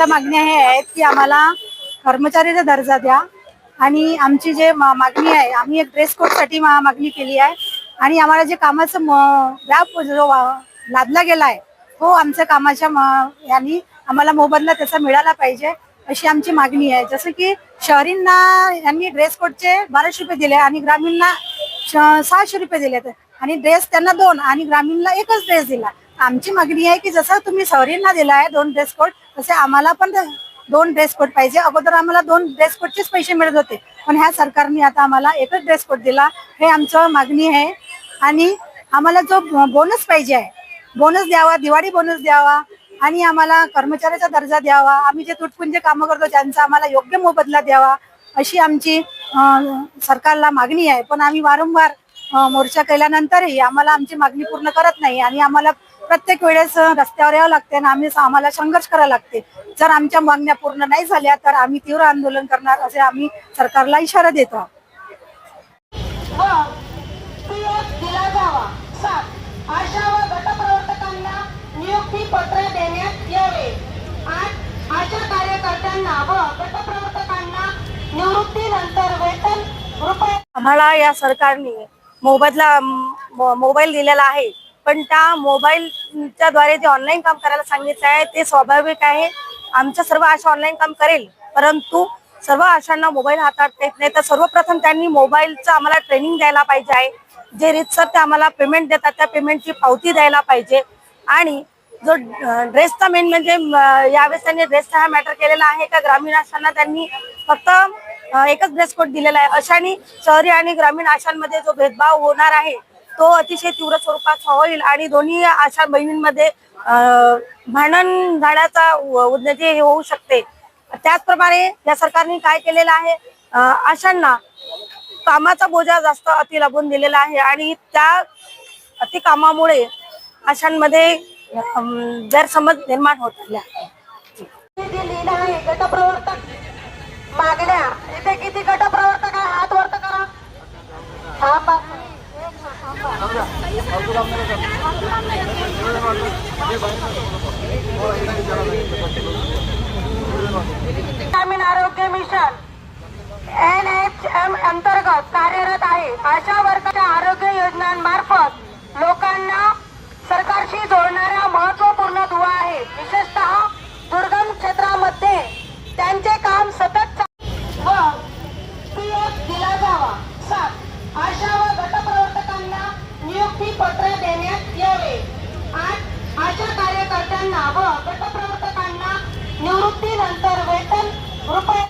आमच्या मागण्या हे आहेत की आम्हाला कर्मचारीचा दर्जा द्या. आणि आमची जे मा- मागणी आहे आम्ही एक ड्रेस कोडसाठी मागणी केली आहे. आणि आम्हाला जे कामाचं म- व्याप जो वा- लादला गेला आहे तो आमच्या कामाच्या यांनी आम्हाला मोबदला त्याचा मिळाला पाहिजे अशी आमची मागणी आहे. जसं की शहरींना यांनी ड्रेस कोडचे बाराशे रुपये दिले आणि ग्रामीणना श- सहाशे रुपये दिले. आणि ड्रेस त्यांना दोन आणि ग्रामीणला एकच ड्रेस दिला. आमची मागणी आहे की जसं तुम्ही सवरींना दिला आहे दोन ड्रेस कोड तसे आम्हाला पण दोन ड्रेस कोड पाहिजे. अगोदर आम्हाला दोन ड्रेस कोडचेच पैसे मिळत होते. पण ह्या सरकारने आता आम्हाला एकच ड्रेस कोड दिला. हे आमचं मागणी आहे. आणि आम्हाला जो बोनस पाहिजे आहे बोनस द्यावा दिवाळी बोनस द्यावा आणि आम्हाला कर्मचाऱ्याचा दर्जा द्यावा आम्ही जे तुटपुंजे कामं करतो त्यांचा आम्हाला योग्य मोबदला द्यावा अशी आमची सरकारला मागणी आहे. पण आम्ही वारंवार मोर्चा केल्यानंतरही आम्हाला आमची मागणी पूर्ण करत नाही आणि आम्हाला प्रत्येक वेळेस रस्त्यावर यावं लागते आणि आम्ही आम्हाला संघर्ष करायला लागते. जर आमच्या मागण्या पूर्ण नाही झाल्या तर आम्ही तीव्र आंदोलन करणार असे आम्ही सरकारला इशारा देतो. वेतन रुपये आम्हाला या सरकारने मोबदला मोबाईल दिलेला आहे. पण त्या मोबाईलच्या द्वारे जे ऑनलाईन काम करायला सांगितलं आहे ते स्वाभाविक आहे. आमच्या सर्व आशा ऑनलाईन काम करेल. परंतु सर्व आशांना मोबाईल हाताळता येत नाही. तर सर्वप्रथम त्यांनी मोबाईलचं आम्हाला ट्रेनिंग द्यायला पाहिजे आहे. जे रीतसर ते आम्हाला पेमेंट देतात त्या पेमेंटची पावती द्यायला पाहिजे. आणि जो ड्रेसचा मेन म्हणजे यावेळेस त्यांनी ड्रेसचा हा मॅटर केलेला आहे का ग्रामीण आशांना त्यांनी फक्त एकच ड्रेस कोड दिलेला आहे. अशाने शहरी आणि ग्रामीण आशांमध्ये जो भेदभाव होणार आहे तो अतिशय तीव्र स्वरूपात होईल आणि दोन्ही अशा बहिणींमध्ये भांडण झाल्याचा उन्नती हे होऊ शकते. त्याचप्रमाणे या सरकारने काय केलेलं आहे? अशांना आशांना कामाचा बोजा जास्त अति लागून दिलेला आहे आणि त्या अति कामामुळे आशांमध्ये गैरसमज निर्माण होत आहे गटप्रवर्तक मागण्या इथे किती गट आहे हात वरत करा थांबा ग्रामीण आरोग्य मिशन एन एच एम अंतर्गत कार्यरत आहे. अशा वर्गाच्या आरोग्य योजनांमार्फत कार्यकर्त्यांना व गटप्रवर्तकांना निवृत्तीनंतर वेतन रुपये